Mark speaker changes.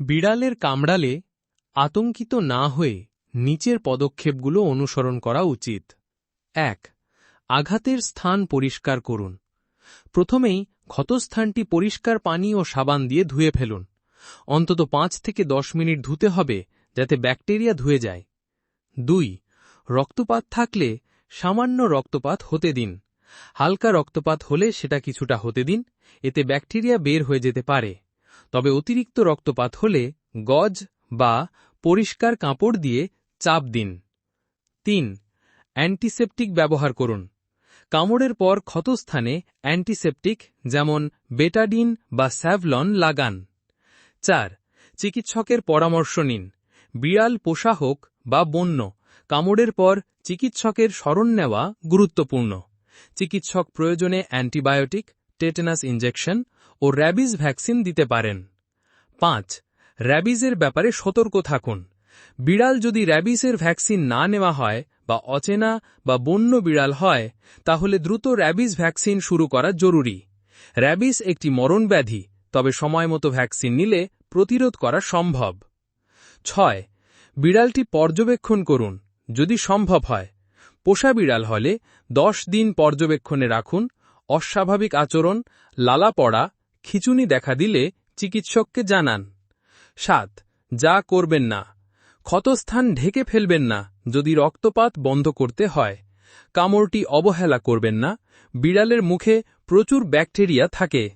Speaker 1: বিড়ালের কামড়ালে আতঙ্কিত না হয়ে নিচের পদক্ষেপগুলো অনুসরণ করা উচিত। এক, আঘাতের স্থান পরিষ্কার করুন। প্রথমেই ক্ষতস্থানটি পরিষ্কার পানি ও সাবান দিয়ে ধুয়ে ফেলুন। অন্তত পাঁচ থেকে দশ মিনিট ধুতে হবে যাতে ব্যাকটেরিয়া ধুয়ে যায়। দুই, রক্তপাত থাকলে সামান্য রক্তপাত হতে দিন। হালকা রক্তপাত হলে সেটা কিছুটা হতে দিন, এতে ব্যাকটেরিয়া বের হয়ে যেতে পারে। তবে অতিরিক্ত রক্তপাত হলে গজ বা পরিষ্কার কাপড় দিয়ে চাপ দিন। তিন, অ্যান্টিসেপটিক ব্যবহার করুন। কামড়ের পর ক্ষতস্থানে অ্যান্টিসেপটিক যেমন বেটাডিন বা স্যাভলন লাগান। চার, চিকিৎসকের পরামর্শ নিন। বিড়াল পোষা হোক বা বন্য কামড়ের পর চিকিৎসকের স্মরণ নেওয়া গুরুত্বপূর্ণ। চিকিৎসক প্রয়োজনে অ্যান্টিবায়োটিক টেটেনাস ইঞ্জেকশন ও র্যাবিজ ভ্যাকসিন দিতে পারেন। পাঁচ, র্যাবিজের ব্যাপারে সতর্ক থাকুন। বিড়াল যদি র্যাবিসের ভ্যাকসিন না নেওয়া হয় বা অচেনা বা বন্য বিড়াল হয়, তাহলে দ্রুত র্যাবিস ভ্যাকসিন শুরু করা জরুরি। র্যাবিস একটি মরণ ব্যাধি, তবে সময়মতো ভ্যাকসিন নিলে প্রতিরোধ করা সম্ভব। ছয়, বিড়ালটি পর্যবেক্ষণ করুন, যদি সম্ভব হয়। পোষা বিড়াল হলে দশ দিন পর্যবেক্ষণে রাখুন অস্বাভাবিক আচরণ, লালা পড়া, খিচুনি দেখা দিলে চিকিৎসককে জানান। সাত, যা করবেন না। ক্ষতস্থান ঢেকে ফেলবেন না যদি রক্তপাত বন্ধ করতে হয়। কামড়টি অবহেলা করবেন না। বিড়ালের মুখে প্রচুর ব্যাকটেরিয়া থাকে।